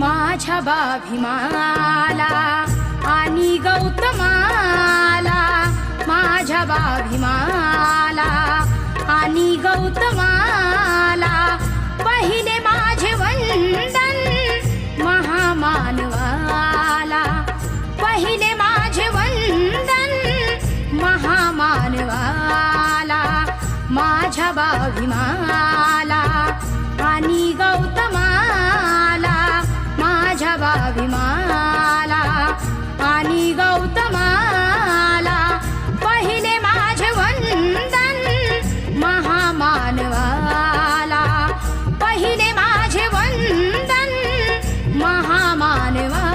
माझ्या बाभिमाला आणि गौतमाला माझ्या बाभिमाला आणि गौतमाला पहिले माझे वंदन महामानवाला पहिले माझे वंदन महामानवाला माझ्या बाभिमाला. गौतमाला. पहिले माझे वंदन महामानवाला. पहिले माझे वंदन महामानवा